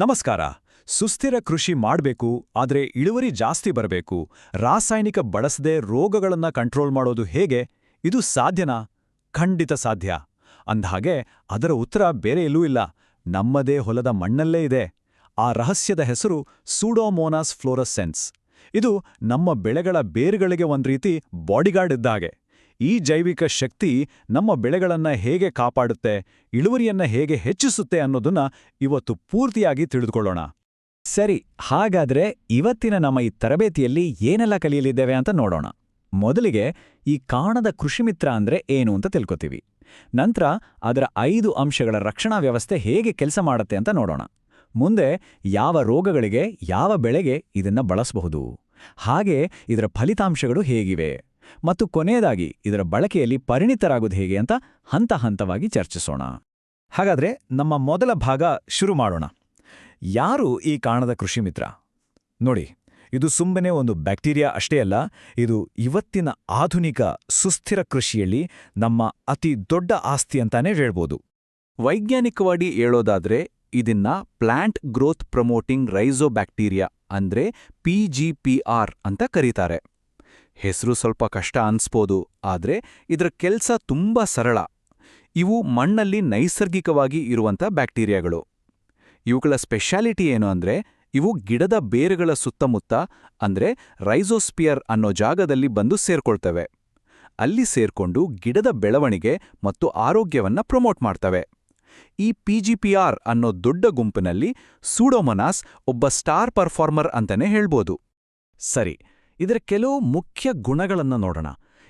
ನಮಸ್ಕಾರ. ಸುಸ್ಥಿರ ಕೃಷಿ ಮಾಡ್ಬೇಕು, ಆದ್ರೆ ಇಳುವರಿ ಜಾಸ್ತಿ ಬರಬೇಕು. ರಾಸಾಯನಿಕ ಬಳಸದೆ ರೋಗಗಳನ್ನ ಕಂಟ್ರೋಲ್ ಮಾಡೋದು ಹೇಗೆ? ಇದು ಸಾಧ್ಯನಾ? ಖಂಡಿತ ಸಾಧ್ಯ. ಅಂದ್ಹಾಗೆ, ಅದರ ಉತ್ತರ ಬೇರೆ ಎಲ್ಲೂ ಇಲ್ಲ. ನಮ್ಮದೇ ಹೊಲದ ಮಣ್ಣಲ್ಲೇ ಇದೆ. ಆ ರಹಸ್ಯದ ಹೆಸರು ಸೂಡೋಮೋನಾಸ್ ಫ್ಲೋರಸೆನ್ಸ್ ಇದು ನಮ್ಮ ಬೆಳೆಗಳ ಬೇರುಗಳಿಗೆ ಒಂದ್ರೀತಿ ಬಾಡಿಗಾರ್ಡ್ ಇದ್ದಾಗೆ ಈ ಜೈವಿಕ ಶಕ್ತಿ ನಮ್ಮ ಬೆಳೆಗಳನ್ನ ಹೇಗೆ ಕಾಪಾಡುತ್ತೆ, ಇಳುವರಿಯನ್ನ ಹೇಗೆ ಹೆಚ್ಚಿಸುತ್ತೆ ಅನ್ನೋದನ್ನ ಇವತ್ತು ಪೂರ್ತಿಯಾಗಿ ತಿಳಿದುಕೊಳ್ಳೋಣ. ಸರಿ, ಹಾಗಾದ್ರೆ ಇವತ್ತಿನ ನಮ್ಮ ಈ ತರಬೇತಿಯಲ್ಲಿ ಏನೆಲ್ಲ ಕಲಿಯಲಿದ್ದೇವೆ ಅಂತ ನೋಡೋಣ. ಮೊದಲಿಗೆ ಈ ಕಾಣದ ಕೃಷಿಮಿತ್ರ ಅಂದ್ರೆ ಏನು ಅಂತ ತಿಳ್ಕೊತೀವಿ. ನಂತರ ಅದರ ಐದು ಅಂಶಗಳ ರಕ್ಷಣಾ ವ್ಯವಸ್ಥೆ ಹೇಗೆ ಕೆಲಸ ಮಾಡುತ್ತೆ ಅಂತ ನೋಡೋಣ. ಮುಂದೆ ಯಾವ ರೋಗಗಳಿಗೆ, ಯಾವ ಬೆಳೆಗೆ ಇದನ್ನ ಬಳಸಬಹುದು. ಹಾಗೆ ಇದರ ಫಲಿತಾಂಶಗಳು ಹೇಗಿವೆ. ಮತ್ತು ಕೊನೆಯದಾಗಿ ಇದರ ಬಳಕೆಯಲ್ಲಿ ಪರಿಣಿತರಾಗೋದು ಹೇಗೆ ಅಂತ ಹಂತ ಹಂತವಾಗಿ ಚರ್ಚಿಸೋಣ. ಹಾಗಾದ್ರೆ ನಮ್ಮ ಮೊದಲ ಭಾಗ ಶುರು ಮಾಡೋಣ. ಯಾರು ಈ ಕಾಣದ ಕೃಷಿ ಮಿತ್ರ? ನೋಡಿ, ಇದು ಸುಮ್ಮನೆ ಒಂದು ಬ್ಯಾಕ್ಟೀರಿಯಾ ಅಷ್ಟೇ ಅಲ್ಲ, ಇದು ಇವತ್ತಿನ ಆಧುನಿಕ ಸುಸ್ಥಿರ ಕೃಷಿಯಲ್ಲಿ ನಮ್ಮ ಅತಿ ದೊಡ್ಡ ಆಸ್ತಿ ಅಂತಾನೆ ಹೇಳ್ಬೋದು. ವೈಜ್ಞಾನಿಕವಾಗಿ ಹೇಳೋದಾದ್ರೆ ಇದನ್ನ ಪ್ಲಾಂಟ್ ಗ್ರೋತ್ ಪ್ರಮೋಟಿಂಗ್ ರೈಸೋಬ್ಯಾಕ್ಟೀರಿಯಾ ಅಂದ್ರೆ ಪಿಜಿಪಿಆರ್ ಅಂತ ಕರೀತಾರೆ. ಹೆಸರು ಸ್ವಲ್ಪ ಕಷ್ಟ ಅನ್ಸ್ಬೋದು, ಆದ್ರೆ ಇದರ ಕೆಲ್ಸ ತುಂಬಾ ಸರಳ. ಇವು ಮಣ್ಣಲ್ಲಿ ನೈಸರ್ಗಿಕವಾಗಿ ಇರುವಂಥ ಬ್ಯಾಕ್ಟೀರಿಯಾಗಳು. ಇವುಗಳ ಸ್ಪೆಷಾಲಿಟಿ ಏನು ಅಂದ್ರೆ, ಇವು ಗಿಡದ ಬೇರುಗಳ ಸುತ್ತಮುತ್ತ, ಅಂದ್ರೆ ರೈಸೋಸ್ಪಿಯರ್ ಅನ್ನೋ ಜಾಗದಲ್ಲಿ ಬಂದು ಸೇರ್ಕೊಳ್ತವೆ. ಅಲ್ಲಿ ಸೇರ್ಕೊಂಡು ಗಿಡದ ಬೆಳವಣಿಗೆ ಮತ್ತು ಆರೋಗ್ಯವನ್ನ ಪ್ರಮೋಟ್ ಮಾಡ್ತವೆ. ಈ ಪಿಜಿಪಿಆರ್ ಅನ್ನೋ ದೊಡ್ಡ ಗುಂಪಿನಲ್ಲಿ ಸೂಡೋಮೊನಾಸ್ ಒಬ್ಬ ಸ್ಟಾರ್ ಪರ್ಫಾರ್ಮರ್ ಅಂತಾನೆ ಹೇಳ್ಬೋದು. ಸರಿ ಇದರ ಕೆಲವು ಮುಖ್ಯ ಗುಣಗಳನ್ನು ನೋಡೋಣ.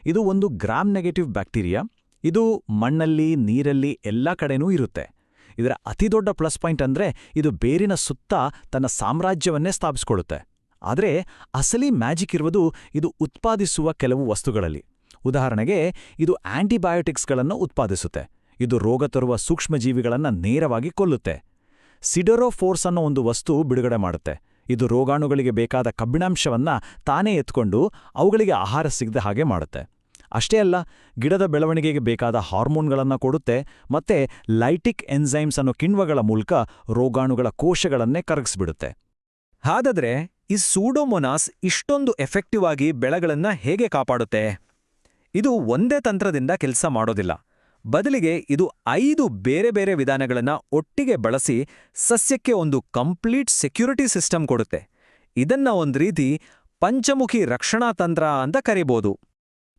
ಇದು ಒಂದು ಗ್ರಾಮ್ ನೆಗೆಟಿವ್ ಬ್ಯಾಕ್ಟೀರಿಯಾ ಇದು ಮಣ್ಣಲ್ಲಿ, ನೀರಲ್ಲಿ ಎಲ್ಲ ಕಡೆನೂ ಇರುತ್ತೆ. ಇದರ ಅತಿದೊಡ್ಡ ಪ್ಲಸ್ ಪಾಯಿಂಟ್ ಅಂದ್ರೆ ಇದು ಬೇರಿನ ಸುತ್ತ ತನ್ನ ಸಾಮ್ರಾಜ್ಯವನ್ನೇ ಸ್ಥಾಪಿಸ್ಕೊಳ್ಳುತ್ತೆ. ಆದರೆ ಅಸಲಿ ಮ್ಯಾಜಿಕ್ ಇರುವುದು ಇದು ಉತ್ಪಾದಿಸುವ ಕೆಲವು ವಸ್ತುಗಳಲ್ಲಿ. ಉದಾಹರಣೆಗೆ, ಇದು ಆಂಟಿಬಯೋಟಿಕ್ಸ್ಗಳನ್ನು ಉತ್ಪಾದಿಸುತ್ತೆ. ಇದು ರೋಗ ತರುವ ಸೂಕ್ಷ್ಮಜೀವಿಗಳನ್ನು ನೇರವಾಗಿ ಕೊಲ್ಲುತ್ತೆ. ಸಿಡರೋಫೋರ್ಸ್ ಅನ್ನೋ ಒಂದು ವಸ್ತು ಬಿಡುಗಡೆ ಮಾಡುತ್ತೆ. ಇದು ರೋಗಾಣುಗಳಿಗೆ ಬೇಕಾದ ಕಬ್ಬಿಣಾಂಶವನ್ನು ತಾನೇ ಎತ್ಕೊಂಡು ಅವುಗಳಿಗೆ ಆಹಾರ ಸಿಗದ ಹಾಗೆ ಮಾಡುತ್ತೆ. ಅಷ್ಟೇ ಅಲ್ಲ, ಗಿಡದ ಬೆಳವಣಿಗೆಗೆ ಬೇಕಾದ ಹಾರ್ಮೋನ್ಗಳನ್ನು ಕೊಡುತ್ತೆ ಮತ್ತೆ ಲೈಟಿಕ್ ಎನ್ಸೈಮ್ಸ್ ಅನ್ನೋ ಕಿಣ್ವಗಳ ಮೂಲಕ ರೋಗಾಣುಗಳ ಕೋಶಗಳನ್ನೇ ಕರಗಿಸ್ಬಿಡುತ್ತೆ. ಹಾಗಾದ್ರೆ ಈ ಸೂಡೋಮೊನಾಸ್ ಇಷ್ಟೊಂದು ಎಫೆಕ್ಟಿವ್ ಆಗಿ ಬೆಳೆಗಳನ್ನ ಹೇಗೆ ಕಾಪಾಡುತ್ತೆ? ಇದು ಒಂದೇ ತಂತ್ರದಿಂದ ಕೆಲಸ ಮಾಡೋದಿಲ್ಲ. ಬದಲಿಗೆ ಇದು ಐದು ಬೇರೆ ಬೇರೆ ವಿಧಾನಗಳನ್ನು ಒಟ್ಟಿಗೆ ಬಳಸಿ ಸಸ್ಯಕ್ಕೆ ಒಂದು ಕಂಪ್ಲೀಟ್ ಸೆಕ್ಯೂರಿಟಿ ಸಿಸ್ಟಮ್ ಕೊಡುತ್ತೆ. ಇದನ್ನ ಒಂದು ರೀತಿ ಪಂಚಮುಖಿ ರಕ್ಷಣಾ ತಂತ್ರ ಅಂತ ಕರಿಬೋದು.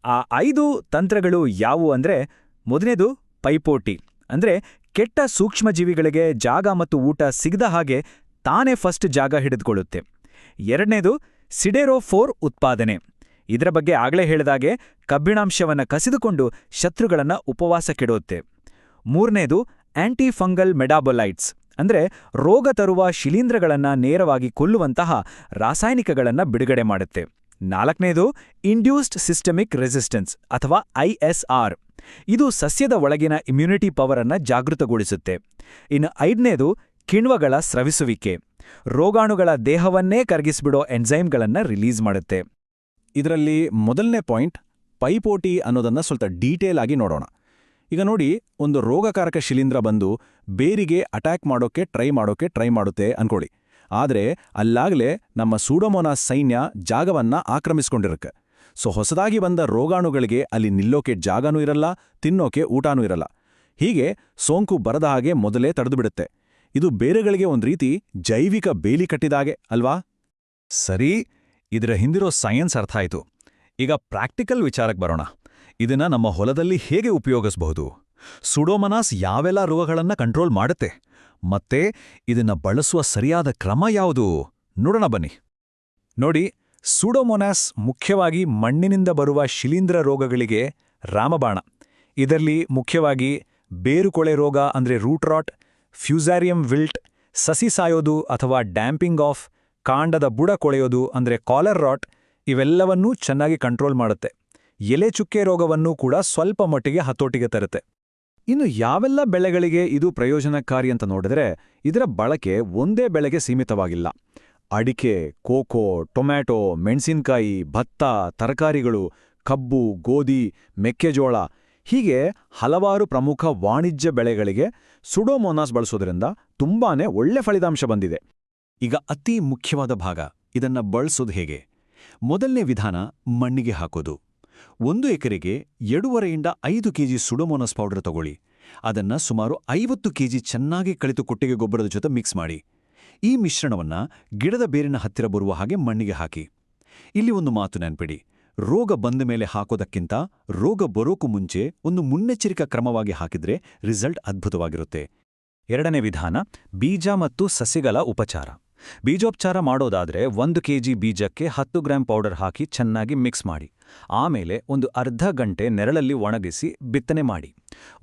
ಆ ಐದು ತಂತ್ರಗಳು ಯಾವುವು ಅಂದ್ರೆ ಮೊದಲನೇದು ಪೈಪೋಟಿ. ಅಂದ್ರೆ ಕೆಟ್ಟ ಸೂಕ್ಷ್ಮಜೀವಿಗಳಿಗೆ ಜಾಗ ಮತ್ತು ಊಟ ಸಿಗದ ಹಾಗೆ ತಾನೇ ಫಸ್ಟ್ ಜಾಗ ಹಿಡಿದುಕೊಳ್ಳುತ್ತೆ. ಎರಡನೇದು ಸಿಡೆರೋಫೋರ್ ಉತ್ಪಾದನೆ. ಇದರ ಬಗ್ಗೆ ಆಗಲೇ ಹೇಳಿದಾಗೆ ಕಬ್ಬಿಣಾಂಶವನ್ನು ಕಸಿದುಕೊಂಡು ಶತ್ರುಗಳನ್ನ ಉಪವಾಸ ಕೆಡುತ್ತೆ ಮೂರನೇದು ಆಂಟಿಫಂಗಲ್ ಮೆಡಾಬೊಲೈಟ್ಸ್ ಅಂದ್ರೆ ರೋಗ ತರುವ ಶಿಲೀಂಧ್ರಗಳನ್ನ ನೇರವಾಗಿ ಕೊಲ್ಲುವಂತಹ ರಾಸಾಯನಿಕಗಳನ್ನ ಬಿಡುಗಡೆ ಮಾಡುತ್ತೆ. ನಾಲ್ಕನೇದು ಇಂಡ್ಯೂಸ್ಡ್ ಸಿಸ್ಟಮಿಕ್ ರೆಸಿಸ್ಟೆನ್ಸ್ ಅಥವಾ ಐಎಸ್ಆರ್ ಇದು ಸಸ್ಯದ ಒಳಗಿನ ಇಮ್ಯುನಿಟಿ ಪವರನ್ನು ಜಾಗೃತಗೊಳಿಸುತ್ತೆ. ಇನ್ನು ಐದನೇದು ಕಿಣ್ವಗಳ ಸ್ರವಿಸುವಿಕೆ. ರೋಗಾಣುಗಳ ದೇಹವನ್ನೇ ಕರಗಿಸ್ಬಿಡೋ ಎಂಜೈಮ್ಗಳನ್ನು ರಿಲೀಸ್ ಮಾಡುತ್ತೆ. ಇದರಲ್ಲಿ ಮೊದಲನೇ ಪಾಯಿಂಟ್ ಪೈಪೋಟಿ ಅನ್ನೋದನ್ನ ಸ್ವಲ್ಪ ಡೀಟೇಲ್ ಆಗಿ ನೋಡೋಣ. ಈಗ ನೋಡಿ, ಒಂದು ರೋಗಕಾರಕ ಶಿಲೀಂಧ್ರ ಬಂದು ಬೇರಿಗೆ ಅಟ್ಯಾಕ್ ಮಾಡೋಕೆ ಟ್ರೈ ಮಾಡೋಕೆ ಟ್ರೈ ಮಾಡುತ್ತೆ ಅನ್ಕೊಳ್ಳಿ. ಆದರೆ ಅಲ್ಲಾಗಲೇ ನಮ್ಮ ಸೂಡೋಮೋನಾಸ್ ಸೈನ್ಯ ಜಾಗವನ್ನ ಆಕ್ರಮಿಸ್ಕೊಂಡಿರುತ್ತೆ ಸೊ ಹೊಸದಾಗಿ ಬಂದ ರೋಗಾಣುಗಳಿಗೆ ಅಲ್ಲಿ ನಿಲ್ಲೋಕೆ ಜಾಗನೂ ಇರಲ್ಲ, ತಿನ್ನೋಕೆ ಊಟನೂ ಇರಲ್ಲ. ಹೀಗೆ ಸೋಂಕು ಬರದ ಹಾಗೆ ಮೊದಲೇ ತಡೆದುಬಿಡುತ್ತೆ ಇದು ಬೇರೆಗಳಿಗೆ ಒಂದು ರೀತಿ ಜೈವಿಕ ಬೇಲಿ ಕಟ್ಟಿದಾಗೆ ಅಲ್ವಾ? ಸರಿ ಇದರ ಹಿಂದಿರೋ ಸೈನ್ಸ್ ಅರ್ಥ ಆಯಿತು. ಈಗ ಪ್ರಾಕ್ಟಿಕಲ್ ವಿಚಾರಕ್ಕೆ ಬರೋಣ. ಇದನ್ನ ನಮ್ಮ ಹೊಲದಲ್ಲಿ ಹೇಗೆ ಉಪಯೋಗಿಸಬಹುದು? ಸುಡೋಮನಾಸ್ ಯಾವೆಲ್ಲ ರೋಗಗಳನ್ನು ಕಂಟ್ರೋಲ್ ಮಾಡುತ್ತೆ? ಮತ್ತೆ ಇದನ್ನ ಬಳಸುವ ಸರಿಯಾದ ಕ್ರಮ ಯಾವುದು? ನೋಡೋಣ ಬನ್ನಿ. ನೋಡಿ, ಸುಡೋಮೊನಾಸ್ ಮುಖ್ಯವಾಗಿ ಮಣ್ಣಿನಿಂದ ಬರುವ ಶಿಲೀಂಧ್ರ ರೋಗಗಳಿಗೆ ರಾಮಬಾಣ. ಇದರಲ್ಲಿ ಮುಖ್ಯವಾಗಿ ಬೇರುಕೊಳೆ ರೋಗ ಅಂದ್ರೆ ರೂಟ್ರಾಟ್ ಫ್ಯೂಸಾರಿಯಂ ವಿಲ್ಟ್, ಸಸಿ ಸಾಯೋದು ಅಥವಾ ಡ್ಯಾಂಪಿಂಗ್ ಆಫ್ ಕಾಂಡದ ಬುಡ ಕೊಳೆಯೋದು ಅಂದ್ರೆ ಕಾಲರ್ ರಾಟ್ ಇವೆಲ್ಲವನ್ನೂ ಚೆನ್ನಾಗಿ ಕಂಟ್ರೋಲ್ ಮಾಡುತ್ತೆ. ಎಲೆ ಚುಕ್ಕೆ ರೋಗವನ್ನೂ ಕೂಡ ಸ್ವಲ್ಪ ಮಟ್ಟಿಗೆ ಹತೋಟಿಗೆ ತರುತ್ತೆ. ಇನ್ನು ಯಾವೆಲ್ಲ ಬೆಳೆಗಳಿಗೆ ಇದು ಪ್ರಯೋಜನಕಾರಿ ಅಂತ ನೋಡಿದ್ರೆ ಇದರ ಬಳಕೆ ಒಂದೇ ಬೆಳೆಗೆ ಸೀಮಿತವಾಗಿಲ್ಲ. ಅಡಿಕೆ, ಕೋಕೋ, ಟೊಮ್ಯಾಟೊ, ಮೆಣಸಿನಕಾಯಿ, ಭತ್ತ, ತರಕಾರಿಗಳು, ಕಬ್ಬು, ಗೋಧಿ, ಮೆಕ್ಕೆಜೋಳ ಹೀಗೆ ಹಲವಾರು ಪ್ರಮುಖ ವಾಣಿಜ್ಯ ಬೆಳೆಗಳಿಗೆ ಸುಡೋಮೋನಾಸ್ ಬಳಸೋದ್ರಿಂದ ತುಂಬಾನೇ ಒಳ್ಳೆ ಫಲಿತಾಂಶ ಬಂದಿದೆ. ಈಗ ಅತಿ ಮುಖ್ಯವಾದ ಭಾಗ, ಇದನ್ನ ಬಳಸೋದು ಹೇಗೆ? ಮೊದಲನೇ ವಿಧಾನ ಮಣ್ಣಿಗೆ ಹಾಕೋದು. ಒಂದು ಎಕರೆಗೆ ಎರಡೂವರೆಯಿಂದ ಐದು ಕೆಜಿ ಸುಡೋಮೋನಸ್ ಪೌಡರ್ ತಗೊಳ್ಳಿ. ಅದನ್ನ ಸುಮಾರು ಐವತ್ತು ಕೆಜಿ ಚೆನ್ನಾಗಿ ಕಳಿತು ಕೊಟ್ಟಿಗೆ ಗೊಬ್ಬರದ ಜೊತೆ ಮಿಕ್ಸ್ ಮಾಡಿ. ಈ ಮಿಶ್ರಣವನ್ನ ಗಿಡದ ಬೇರಿನ ಹತ್ತಿರ ಬರುವ ಹಾಗೆ ಮಣ್ಣಿಗೆ ಹಾಕಿ. ಇಲ್ಲಿ ಒಂದು ಮಾತು ನೆನ್ಪಿಡಿ. ರೋಗ ಬಂದ ಮೇಲೆ ಹಾಕೋದಕ್ಕಿಂತ ರೋಗ ಬರೋಕು ಮುಂಚೆ ಒಂದು ಮುನ್ನೆಚ್ಚರಿಕಾ ಕ್ರಮವಾಗಿ ಹಾಕಿದ್ರೆ ರಿಸಲ್ಟ್ ಅದ್ಭುತವಾಗಿರುತ್ತೆ. ಎರಡನೇ ವಿಧಾನ ಬೀಜ ಮತ್ತು ಸಸಿಗಳ ಉಪಚಾರ. ಬೀಜೋಪಚಾರ ಮಾಡೋದಾದ್ರೆ ಒಂದು ಕೆಜಿ ಬೀಜಕ್ಕೆ ಹತ್ತು ಗ್ರಾಂ ಪೌಡರ್ ಹಾಕಿ ಚೆನ್ನಾಗಿ ಮಿಕ್ಸ್ ಮಾಡಿ. ಆಮೇಲೆ ಒಂದು ಅರ್ಧ ಗಂಟೆ ನೆರಳಲ್ಲಿ ಒಣಗಿಸಿ ಬಿತ್ತನೆ ಮಾಡಿ.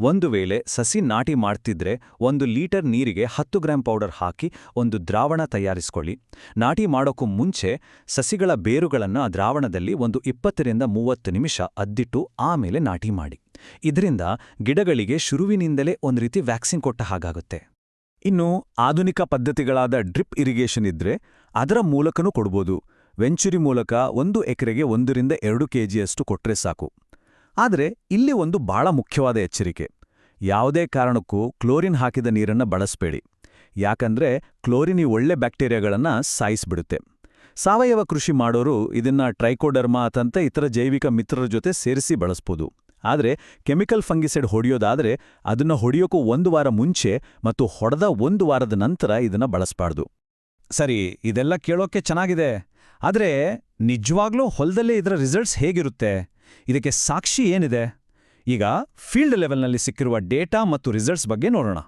ಒಂದು ವೇಳೆ ಸಸಿ ನಾಟಿ ಮಾಡ್ತಿದ್ರೆ ಒಂದು ಲೀಟರ್ ನೀರಿಗೆ ಹತ್ತು ಗ್ರಾಂ ಪೌಡರ್ ಹಾಕಿ ಒಂದು ದ್ರಾವಣ ತಯಾರಿಸ್ಕೊಳ್ಳಿ. ನಾಟಿ ಮಾಡೋಕ್ಕೂ ಮುಂಚೆ ಸಸಿಗಳ ಬೇರುಗಳನ್ನು ಆ ದ್ರಾವಣದಲ್ಲಿ ಒಂದು ಇಪ್ಪತ್ತರಿಂದ ಮೂವತ್ತು ನಿಮಿಷ ಅದ್ದಿಟ್ಟು ಆಮೇಲೆ ನಾಟಿ ಮಾಡಿ. ಇದರಿಂದ ಗಿಡಗಳಿಗೆ ಶುರುವಿನಿಂದಲೇ ಒಂದು ರೀತಿ ವ್ಯಾಕ್ಸಿನ್ ಕೊಟ್ಟ ಹಾಗಾಗುತ್ತೆ. ಇನ್ನು ಆಧುನಿಕ ಪದ್ಧತಿಗಳಾದ ಡ್ರಿಪ್ ಇರಿಗೇಷನ್ ಇದ್ರೆ ಅದರ ಮೂಲಕನೂ ಕೊಡ್ಬೋದು. ವೆಂಚುರಿ ಮೂಲಕ ಒಂದು ಎಕರೆಗೆ ಒಂದರಿಂದ ಎರಡು ಕೆಜಿಯಷ್ಟು ಕೊಟ್ರೆ ಸಾಕು. ಆದರೆ ಇಲ್ಲಿ ಒಂದು ಬಹಳ ಮುಖ್ಯವಾದ ಎಚ್ಚರಿಕೆ. ಯಾವುದೇ ಕಾರಣಕ್ಕೂ ಕ್ಲೋರಿನ್ ಹಾಕಿದ ನೀರನ್ನ ಬಳಸಬೇಡಿ. ಯಾಕಂದ್ರೆ ಕ್ಲೋರಿನ್ ಈ ಒಳ್ಳೆ ಬ್ಯಾಕ್ಟೀರಿಯಾಗಳನ್ನು ಸಾಯಿಸ್ಬಿಡುತ್ತೆ. ಸಾವಯವ ಕೃಷಿ ಮಾಡೋರು ಇದನ್ನ ಟ್ರೈಕೋಡರ್ಮಾ ಅತಂತ ಇತರ ಜೈವಿಕ ಮಿತ್ರರ ಜೊತೆ ಸೇರಿಸಿ ಬಳಸ್ಬೋದು. ಆದರೆ ಕೆಮಿಕಲ್ ಫಂಗಿಸೈಡ್ ಹೊಡೆಯೋದಾದರೆ ಅದನ್ನು ಹೊಡೆಯೋಕ್ಕೂ ಒಂದು ವಾರ ಮುಂಚೆ ಮತ್ತು ಹೊಡೆದ ಒಂದು ವಾರದ ನಂತರ ಇದನ್ನು ಬಳಸಬಾರ್ದು. ಸರಿ, ಇದೆಲ್ಲ ಕೇಳೋಕೆ ಚೆನ್ನಾಗಿದೆ. ಆದರೆ ನಿಜವಾಗ್ಲೂ ಹೊಲದಲ್ಲೇ ಇದರ ರಿಸಲ್ಟ್ಸ್ ಹೇಗಿರುತ್ತೆ? ಇದಕ್ಕೆ ಸಾಕ್ಷಿ ಏನಿದೆ? ಈಗ ಫೀಲ್ಡ್ ಲೆವೆಲ್ನಲ್ಲಿ ಸಿಕ್ಕಿರುವ ಡೇಟಾ ಮತ್ತು ರಿಸಲ್ಟ್ಸ್ ಬಗ್ಗೆ ನೋಡೋಣ.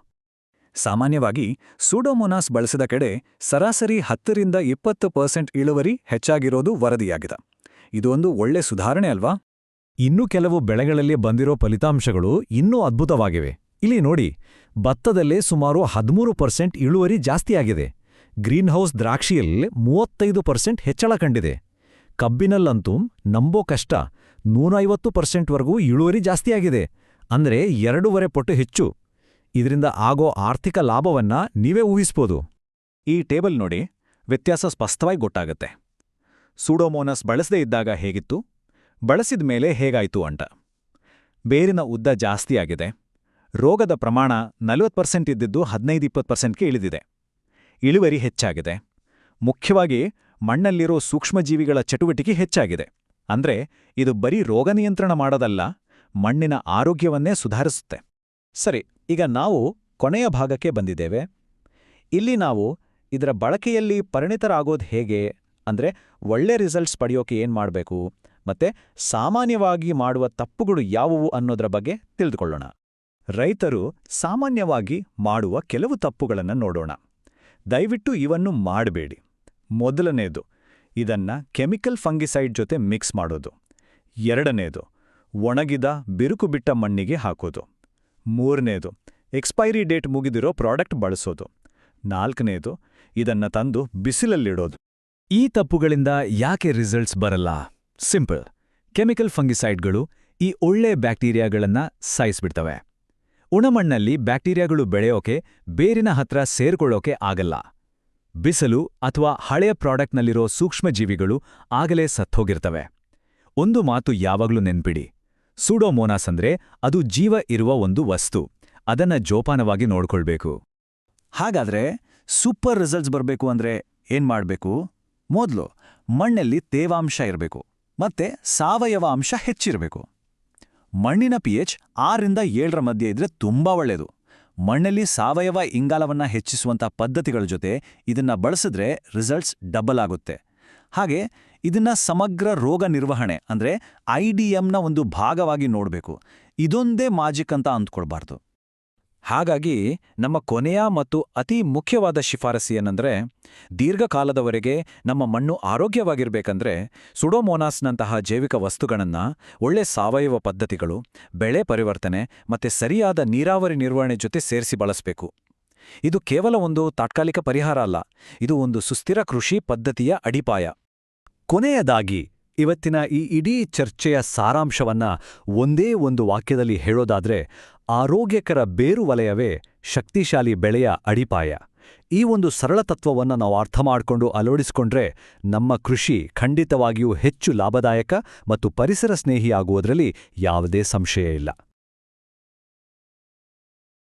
ಸಾಮಾನ್ಯವಾಗಿ ಸೂಡೋಮೊನಾಸ್ ಬಳಸಿದ ಕಡೆ ಸರಾಸರಿ ಹತ್ತರಿಂದ ಇಪ್ಪತ್ತು ಪರ್ಸೆಂಟ್ ಇಳುವರಿ ಹೆಚ್ಚಾಗಿರೋದು ವರದಿಯಾಗಿದೆ. ಇದು ಒಂದು ಒಳ್ಳೆ ಸುಧಾರಣೆ ಅಲ್ವಾ? ಇನ್ನು ಕೆಲವು ಬೆಳೆಗಳಲ್ಲಿ ಬಂದಿರೋ ಫಲಿತಾಂಶಗಳು ಇನ್ನೂ ಅದ್ಭುತವಾಗಿವೆ. ಇಲ್ಲಿ ನೋಡಿ, ಭತ್ತದಲ್ಲೇ ಸುಮಾರು ಹದಿಮೂರು ಪರ್ಸೆಂಟ್ ಇಳುವರಿ ಜಾಸ್ತಿಯಾಗಿದೆ. ಗ್ರೀನ್ಹೌಸ್ ದ್ರಾಕ್ಷಿಯಲ್ಲಿ ಮೂವತ್ತೈದು ಪರ್ಸೆಂಟ್ ಹೆಚ್ಚಳ ಕಂಡಿದೆ. ಕಬ್ಬಿನಲ್ಲಂತೂ ನಂಬೋ ಕಷ್ಟ, ನೂರೈವತ್ತು ಪರ್ಸೆಂಟ್ವರೆಗೂ ಇಳುವರಿ ಜಾಸ್ತಿಯಾಗಿದೆ, ಅಂದ್ರೆ ಎರಡೂವರೆ ಪಟ್ಟು ಹೆಚ್ಚು. ಇದರಿಂದ ಆಗೋ ಆರ್ಥಿಕ ಲಾಭವನ್ನ ನೀವೇ ಊಹಿಸ್ಬೋದು. ಈ ಟೇಬಲ್ ನೋಡಿ, ವ್ಯತ್ಯಾಸ ಸ್ಪಷ್ಟವಾಗಿ ಗೊತ್ತಾಗುತ್ತೆ. ಸೂಡೋಮೋನಸ್ ಬಳಸದೇ ಇದ್ದಾಗ ಹೇಗಿತ್ತು? ಬಳಸಿದ ಮೇಲೆ ಹೇಗಾಯ್ತು ಅಂಟ ಬೇರಿನ ಉದ್ದ ಜಾಸ್ತಿಯಾಗಿದೆ ರೋಗದ ಪ್ರಮಾಣ ನಲವತ್ತು ಪರ್ಸೆಂಟ್ ಇದ್ದಿದ್ದು ಹದಿನೈದು ಇಪ್ಪತ್ತು ಪರ್ಸೆಂಟ್ಗೆ ಇಳಿದಿದೆ. ಇಳುವರಿ ಹೆಚ್ಚಾಗಿದೆ. ಮುಖ್ಯವಾಗಿ ಮಣ್ಣಲ್ಲಿರೋ ಸೂಕ್ಷ್ಮಜೀವಿಗಳ ಚಟುವಟಿಕೆ ಹೆಚ್ಚಾಗಿದೆ. ಅಂದ್ರೆ ಇದು ಬರೀ ರೋಗ ನಿಯಂತ್ರಣ ಮಾಡೋದಲ್ಲ, ಮಣ್ಣಿನ ಆರೋಗ್ಯವನ್ನೇ ಸುಧಾರಿಸುತ್ತೆ. ಸರಿ, ಈಗ ನಾವು ಕೊನೆಯ ಭಾಗಕ್ಕೆ ಬಂದಿದ್ದೇವೆ. ಇಲ್ಲಿ ನಾವು ಇದರ ಬಳಕೆಯಲ್ಲಿ ಪರಿಣಿತರಾಗೋದು ಹೇಗೆ? ಅಂದ್ರೆ ಒಳ್ಳೆ ರಿಸಲ್ಟ್ಸ್ ಪಡೆಯೋಕೆ ಏನು ಮಾಡಬೇಕು? ಮತ್ತೆ ಸಾಮಾನ್ಯವಾಗಿ ಮಾಡುವ ತಪ್ಪುಗಳು ಯಾವುವು ಅನ್ನೋದರ ಬಗ್ಗೆ ತಿಳಿದುಕೊಳ್ಳೋಣ. ರೈತರು ಸಾಮಾನ್ಯವಾಗಿ ಮಾಡುವ ಕೆಲವು ತಪ್ಪುಗಳನ್ನು ನೋಡೋಣ. ದಯವಿಟ್ಟು ಇವನ್ನು ಮಾಡಬೇಡಿ. ಮೊದಲನೇದು, ಇದನ್ನ ಕೆಮಿಕಲ್ ಫಂಗಿಸೈಡ್ ಜೊತೆ ಮಿಕ್ಸ್ ಮಾಡೋದು. ಎರಡನೇದು, ಒಣಗಿದ ಬಿರುಕು ಬಿಟ್ಟ ಮಣ್ಣಿಗೆ ಹಾಕೋದು. ಮೂರನೆಯದು ಎಕ್ಸ್ಪೈರಿ ಡೇಟ್ ಮುಗಿದಿರೋ ಪ್ರಾಡಕ್ಟ್ ಬಳಸೋದು. ನಾಲ್ಕನೆಯದು ಇದನ್ನ ತಂದು ಬಿಸಿಲಲ್ಲಿಡೋದು. ಈ ತಪ್ಪುಗಳಿಂದ ಯಾಕೆ ರಿಸಲ್ಟ್ಸ್ ಬರಲ್ಲ? ಸಿಂಪಲ್. ಕೆಮಿಕಲ್ ಫಂಗಿಸೈಡ್ಗಳು ಈ ಒಳ್ಳೆ ಬ್ಯಾಕ್ಟೀರಿಯಾಗಳನ್ನ ಸಾಯಿಸ್ಬಿಡ್ತವೆ. ಉಣಮಣ್ಣಲ್ಲಿ ಬ್ಯಾಕ್ಟೀರಿಯಾಗಳು ಬೆಳೆಯೋಕೆ ಬೇರಿನ ಹತ್ರ ಸೇರ್ಕೊಳ್ಳೋಕೆ ಆಗಲ್ಲ. ಬಿಸಿಲು ಅಥವಾ ಹಳೆಯ ಪ್ರಾಡಕ್ಟ್ನಲ್ಲಿರೋ ಸೂಕ್ಷ್ಮಜೀವಿಗಳು ಆಗಲೇ ಸತ್ತೋಗಿರ್ತವೆ. ಒಂದು ಮಾತು ಯಾವಾಗ್ಲೂ ನೆನ್ಪಿಡಿ. ಸೂಡೋಮೋನಾಸ್ ಅಂದ್ರೆ ಅದು ಜೀವ ಇರುವ ಒಂದು ವಸ್ತು. ಅದನ್ನ ಜೋಪಾನವಾಗಿ ನೋಡ್ಕೊಳ್ಬೇಕು. ಹಾಗಾದ್ರೆ ಸೂಪರ್ ರಿಸಲ್ಟ್ಸ್ ಬರಬೇಕು ಅಂದ್ರೆ ಏನ್ ಮಾಡ್ಬೇಕು ಮೊದಲು ಮಣ್ಣಲ್ಲಿ ತೇವಾಂಶ ಇರಬೇಕು. ಮತ್ತೆ ಸಾವಯವ ಅಂಶ ಹೆಚ್ಚಿರಬೇಕು. ಮಣ್ಣಿನ ಪಿ ಎಚ್ ಆರಿಂದ ಏಳರ ಮಧ್ಯೆ ಇದ್ರೆ ತುಂಬಾ ಒಳ್ಳೆಯದು ಮಣ್ಣಲ್ಲಿ ಸಾವಯವ ಇಂಗಾಲವನ್ನ ಹೆಚ್ಚಿಸುವಂಥ ಪದ್ಧತಿಗಳ ಜೊತೆ ಇದನ್ನ ಬಳಸಿದ್ರೆ ರಿಸಲ್ಟ್ಸ್ ಡಬಲ್ ಆಗುತ್ತೆ. ಹಾಗೆ ಇದನ್ನ ಸಮಗ್ರ ರೋಗ ನಿರ್ವಹಣೆ ಅಂದ್ರೆ ಐ ಡಿ ಒಂದು ಭಾಗವಾಗಿ ನೋಡಬೇಕು. ಇದೊಂದೇ ಮಾಜಿಕ್ ಅಂತ ಅಂದ್ಕೊಳ್ಬಾರ್ದು. ಹಾಗಾಗಿ ನಮ್ಮ ಕೊನೆಯ ಮತ್ತು ಅತಿ ಮುಖ್ಯವಾದ ಶಿಫಾರಸಿ ಏನಂದ್ರೆ ದೀರ್ಘಕಾಲದವರೆಗೆ ನಮ್ಮ ಮಣ್ಣು ಆರೋಗ್ಯವಾಗಿರ್ಬೇಕಂದ್ರೆ ಸುಡೋಮೋನಾಸ್ನಂತಹ ಜೈವಿಕ ವಸ್ತುಗಳನ್ನ, ಒಳ್ಳೆ ಸಾವಯವ ಪದ್ಧತಿಗಳು, ಬೆಳೆ ಪರಿವರ್ತನೆ ಮತ್ತೆ ಸರಿಯಾದ ನೀರಾವರಿ ನಿರ್ವಹಣೆ ಜೊತೆ ಸೇರಿಸಿ ಬಳಸಬೇಕು. ಇದು ಕೇವಲ ಒಂದು ತಾತ್ಕಾಲಿಕ ಪರಿಹಾರ ಅಲ್ಲ, ಇದು ಒಂದು ಸುಸ್ಥಿರ ಕೃಷಿ ಪದ್ಧತಿಯ ಅಡಿಪಾಯ. ಕೊನೆಯದಾಗಿ ಇವತ್ತಿನ ಈ ಇಡೀ ಚರ್ಚೆಯ ಸಾರಾಂಶವನ್ನ ಒಂದೇ ಒಂದು ವಾಕ್ಯದಲ್ಲಿ ಹೇಳೋದಾದ್ರೆ, ಆರೋಗ್ಯಕರ ಬೇರು ವಲಯವೇ ಶಕ್ತಿಶಾಲಿ ಬೆಳೆಯ ಅಡಿಪಾಯ. ಈ ಒಂದು ಸರಳ ತತ್ವವನ್ನು ನಾವು ಅರ್ಥ ಮಾಡಿಕೊಂಡು ಅಳವಡಿಸಿಕೊಂಡ್ರೆ ನಮ್ಮ ಕೃಷಿ ಖಂಡಿತವಾಗಿಯೂ ಹೆಚ್ಚು ಲಾಭದಾಯಕ ಮತ್ತು ಪರಿಸರ ಸ್ನೇಹಿಯಾಗುವುದರಲ್ಲಿ ಯಾವುದೇ ಸಂಶಯ ಇಲ್ಲ.